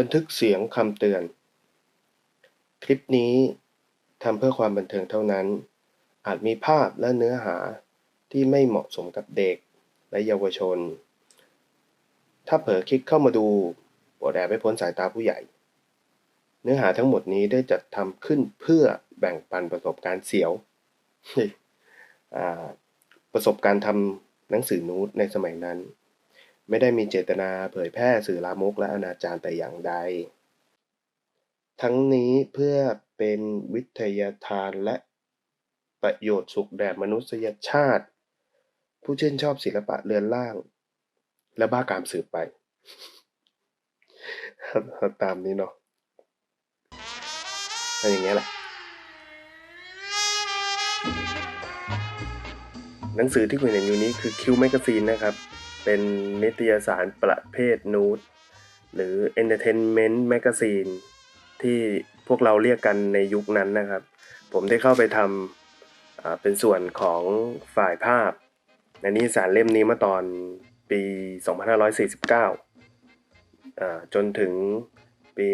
บันทึกเสียงคำเตือน คลิปนี้ทำเพื่อความบันเทิงเท่านั้น อาจมีภาพและเนื้อหาที่ไม่เหมาะสมกับเด็กและเยาวชน ถ้าเผลอคลิกเข้ามาดูโปรดแอบไปพ้นสายตาผู้ใหญ่ เนื้อหาทั้งหมดนี้ได้จัดทำขึ้นเพื่อแบ่งปันประสบการณ์เสียวประสบการณ์ทำหนังสือนูตในสมัยนั้น ไม่ได้มีเจตนาเผยแพร่สื่อลามกและอนาจารแต่อย่างใด ทั้งนี้เพื่อเป็นวิทยาทานและประโยชน์สุขแด่มนุษยชาติ ผู้ชื่นชอบศิลปะเรือนร่าง และบ้ากามสืบไป ตามนี้เนาะก็อย่างเงี้ยแหละหนังสือที่คุณเห็นอยู่นี้คือ Q Magazine นะครับ เป็นนิตยสารประเภทนูตหรือ Entertainment Magazine ที่พวกเราเรียกกันในยุคนั้นนะครับ ผมได้เข้าไปทำเป็นส่วนของฝ่ายภาพ ในนิตยสารเล่มนี้มื่อตอนปี 2549 จนถึงปี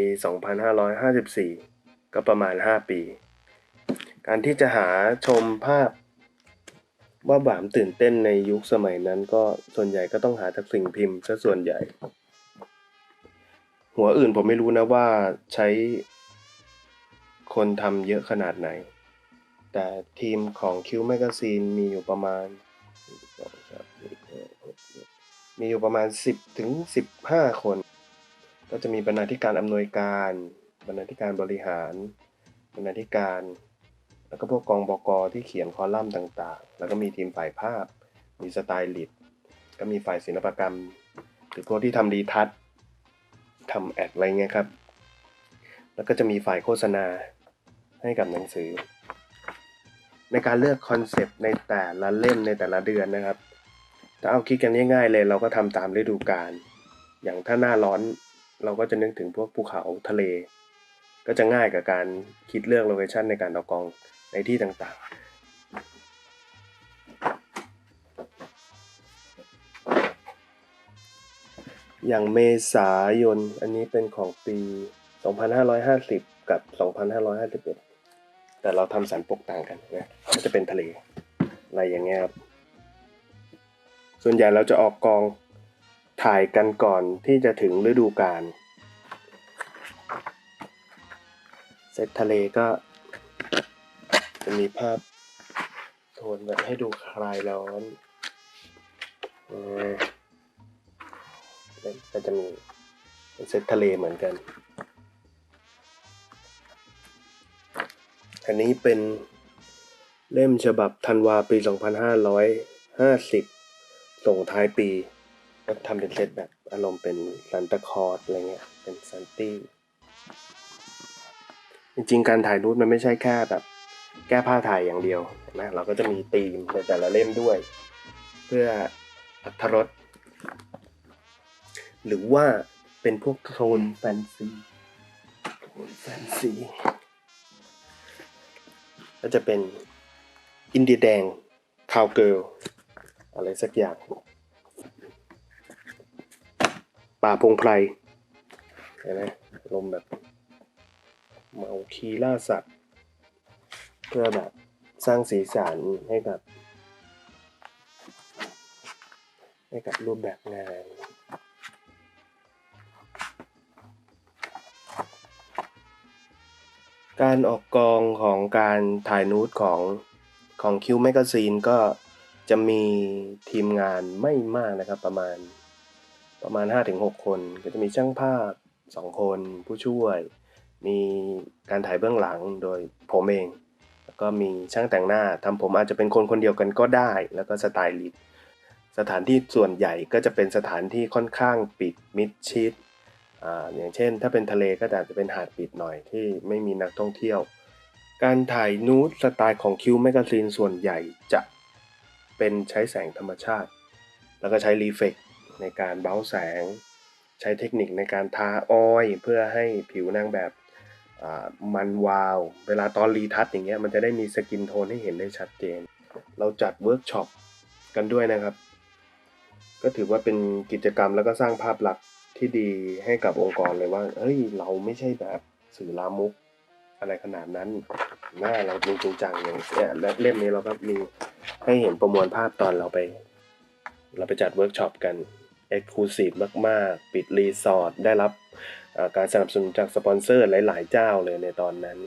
2554 ก็ประมาณ 5 ปี การที่จะหาชมภาพ ว่าบามตื่นเต้นในยุคสมัยนั้นก็ส่วนใหญ่ก็ต้องหาจากสิ่งพิมพ์ซะส่วนใหญ่ หัวอื่นผมไม่รู้นะว่าใช้คนทำเยอะขนาดไหน แต่ทีมของ Q Magazine มีอยู่ประมาณ มีอยู่ประมาณ 10ถึง15 คน ก็จะมีบรรณาธิการอำนวยการ บรรณาธิการบริหาร บรรณาธิการ แล้วก็พวกกองบกที่เขียนคอลัมน์ต่างๆ แล้วก็มีทีมฝ่ายภาพ มีสไตลิสต์ก็มีฝ่ายศิลปกรรม หรือพวกที่ทำรีทัชทำแอดอะไรเงี้ยครับ แล้วก็จะมีฝ่ายโฆษณาให้กับหนังสือ ในการเลือกคอนเซปต์ในแต่ละเล่มในแต่ละเดือนนะครับ ถ้าเอาคิดกันง่ายๆเลย เราก็ทำตามฤดูกาล อย่างถ้าหน้าร้อนเราก็จะนึกถึงพวกภูเขาทะเล ก็จะง่ายกับการคิดเลือกโลเคชันในการเอากอง ในที่ต่างๆ อย่างเมษายน อันนี้เป็นของปี 2550 กับ 2551 แต่เราทำสันปกต่างกันนะก็จะเป็นทะเล อะไรอย่างเงี้ยครับ ส่วนใหญ่เราจะออกกองถ่ายกันก่อนที่จะถึงฤดูกาลเซตทะเลก็ จะมีภาพโทนแบบให้ดูคลายร้อนเออก็จะมีเป็นเซตทะเลเหมือนกัน อันนี้เป็นเล่มฉบับธันวาปี 2550 ส่งท้ายปีก็ทำเป็นเซตแบบอารมณ์เป็นซันตาคอร์สอะไรเงี้ย เป็นซันตี้ จริงๆ การถ่ายรูปมันไม่ใช่แค่แบบ แก้ผ้าถ่ายอย่างเดียวนะเราก็จะมีธีมในแต่ละเล่มด้วย เพื่ออัธรสหรือว่าเป็นพวกโทนแฟนซีโทนแฟนซีก็จะเป็นอินเดียแดงคาวเกิลอะไรสักอย่าง ป่าพงไพรเห็นไหมลมแบบเมาคีล่าสัตว์ เพื่อแบบสร้างสีสันให้กับ ให้กับรูปแบบงานการออกกองของการถ่ายนูตของของคิวแมกซีนก็จะมีทีมงานไม่มากนะครับประมาณประมาณ 5-6 คน ก็จะมีช่างภาพ 2 คนผู้ช่วย มีการถ่ายเบื้องหลังโดยผมเอง ก็มีช่างแต่งหน้าทำผมอาจจะเป็นคนคนเดียวกันก็ได้ แล้วก็สไตลิสต์สถานที่ส่วนใหญ่ก็จะเป็นสถานที่ค่อนข้างปิดมิดชิดออย่างเช่น ถ้าเป็นทะเลก็อาจจะเป็นหาดปิดหน่อยที่ไม่มีนักท่องเที่ยว การถ่ายนูดสไตล์ของคิวแมกซีนส่วนใหญ่จะเป็นใช้แสงธรรมชาติ แล้วก็ใช้รีเฟกในการเบ้าแสง ใช้เทคนิคในการทาออยเพื่อให้ผิวนางแบบ มันวาว เวลาตอนรีทัชอย่างเงี้ยมันจะได้มีสกินโทนให้เห็นได้ชัดเจน เราจัดเวิร์กช็อปกันด้วยนะครับ ก็ถือว่าเป็นกิจกรรมแล้วก็สร้างภาพลักษณ์ที่ดีให้กับองค์กรเลยว่า เฮ้ย เราไม่ใช่แบบสื่อลามุกอะไรขนาดนั้น หน้าเราจริงจังอย่างเนี่ยและเล่มนี้เราก็มีให้เห็นประมวลภาพตอนเราไป เราไปจัดเวิร์กช็อปกัน e x c l u s i v e มาก ๆ ปิดรีสอร์ทได้รับ การสนับสนุนจากสปอนเซอร์หลาย ๆ เจ้าเลยในตอนนั้น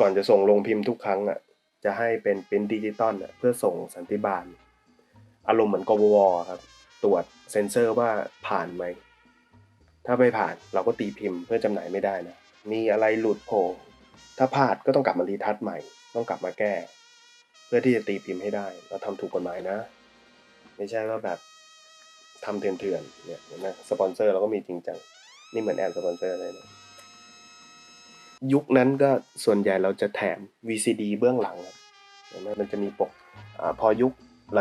ก่อนจะส่งลงพิมพ์ทุกครั้งอะจะให้เป็นเป็นดิจิตอลอะเพื่อส่งสันติบาล อารมณ์เหมือนกบวครับ ตรวจเซ็นเซอร์ว่าผ่านไหม ถ้าไม่ผ่านเราก็ตีพิมพ์เพื่อจำหน่ายไม่ได้นะ มีอะไรหลุดโผล่ถ้าพลาดก็ต้องกลับมารีทัชใหม่ ต้องกลับมาแก้ เพื่อที่จะตีพิมพ์ให้ได้ เราทำถูกกฎหมายนะ ไม่ใช่ว่าแบบ ทำเถื่อนๆเนี่ยนไหมสปอนเซอร์เราก็มีจริงจัง นี่เหมือนแอดสปอนเซอร์เลยนะยุคนั้นก็ส่วนใหญ่เราจะแถม VCD เบื้องหลังครับเห็นไหมมันจะมีปกอพอยุค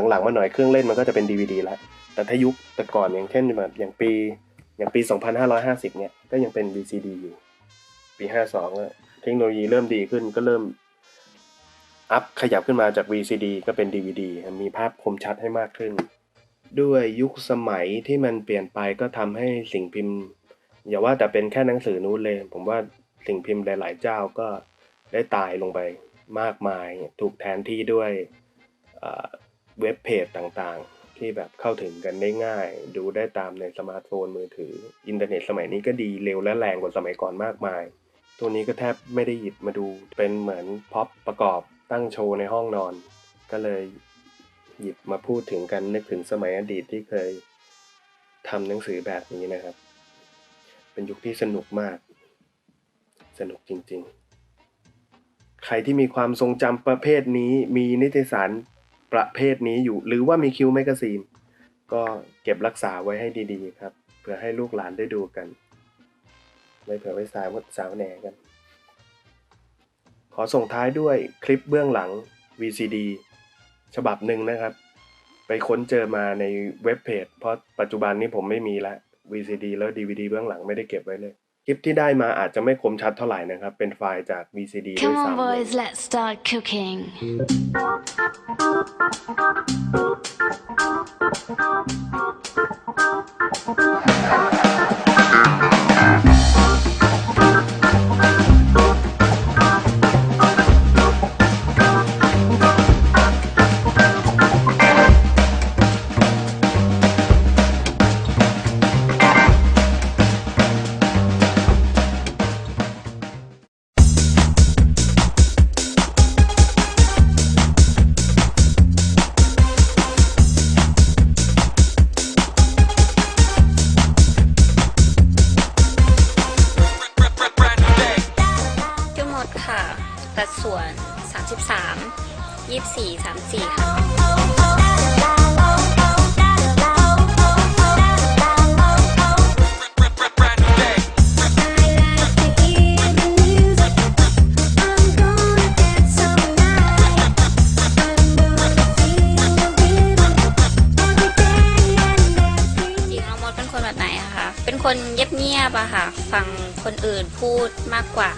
หลังๆมาหน่อยเครื่องเล่นมันก็จะเป็น DVD แล้วแต่ถ้ายุคแต่ก่อนอย่างเช่นแบบอย่างปีอย่างปี 2550 เนี่ยก็ยังเป็น VCD อยู่ ปี 52อะเทคโนโลยีเริ่มดีขึ้นก็เริ่มอัพขยับขึ้นมาจาก VCD ก็เป็น DVD มีภาพคมชัดให้มากขึ้น ด้วยยุคสมัยที่มันเปลี่ยนไปก็ทำให้สิ่งพิมพ์ อย่าว่าแต่เป็นแค่หนังสือนู้นเลย ผมว่าสิ่งพิมพ์หลาย ๆ เจ้าก็ได้ตายลงไปมากมาย ถูกแทนที่ด้วยเอ่อเว็บเพจต่างๆ ที่แบบเข้าถึงกันได้ง่าย ดูได้ตามในสมาร์ทโฟนมือถือ อินเทอร์เน็ตสมัยนี้ก็ดีเร็วและแรงกว่าสมัยก่อนมากมาย ตัวนี้ก็แทบไม่ได้หยิบมาดูเป็นเหมือนพ็อปประกอบตั้งโชว์ในห้องนอน ก็เลย หยิบมาพูดถึงกันนึกถึงสมัยอดีตที่เคยทำหนังสือแบบนี้นะครับ เป็นยุคที่สนุกมาก สนุกจริงๆ ใครที่มีความทรงจำประเภทนี้ มีนิตยสารประเภทนี้อยู่ หรือว่ามีคิวแมกกาซีนก็เก็บรักษาไว้ให้ดีๆ ครับ เพื่อให้ลูกหลานได้ดูกัน ไม่เผื่อไว้สาวสาวแหนกัน ขอส่งท้ายด้วยคลิปเบื้องหลัง VCD ฉบับหนึ่งนะครับ ไปค้นเจอมาในเว็บเพจ เพราะปัจจุบันนี้ผมไม่มีละ VCD แล้ว DVD เบื้องหลังไม่ได้เก็บไว้เลย คลิปที่ได้มาอาจจะไม่คมชัดเท่าไหร่นะครับ เป็นไฟล์จาก VCD ด้วย Come on, ซ้ำ boys, let's start cooking. 33 24 34ค่ะจริงๆแล้วมดเป็นคนแบบไหนอะคะเป็นคนเงียบๆอะค่ะ ฟังคนอื่นพูดมากกว่า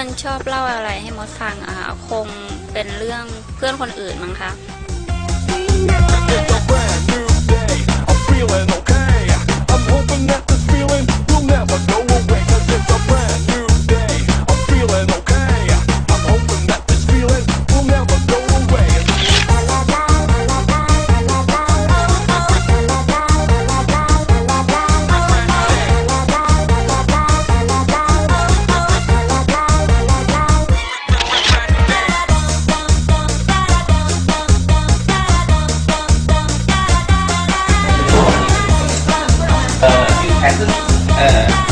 อนชอบเล่าอะไรให้มดฟังอะค่ะคงเป็นเรื่องเพื่อนคนอื่นมั้งคะ เอ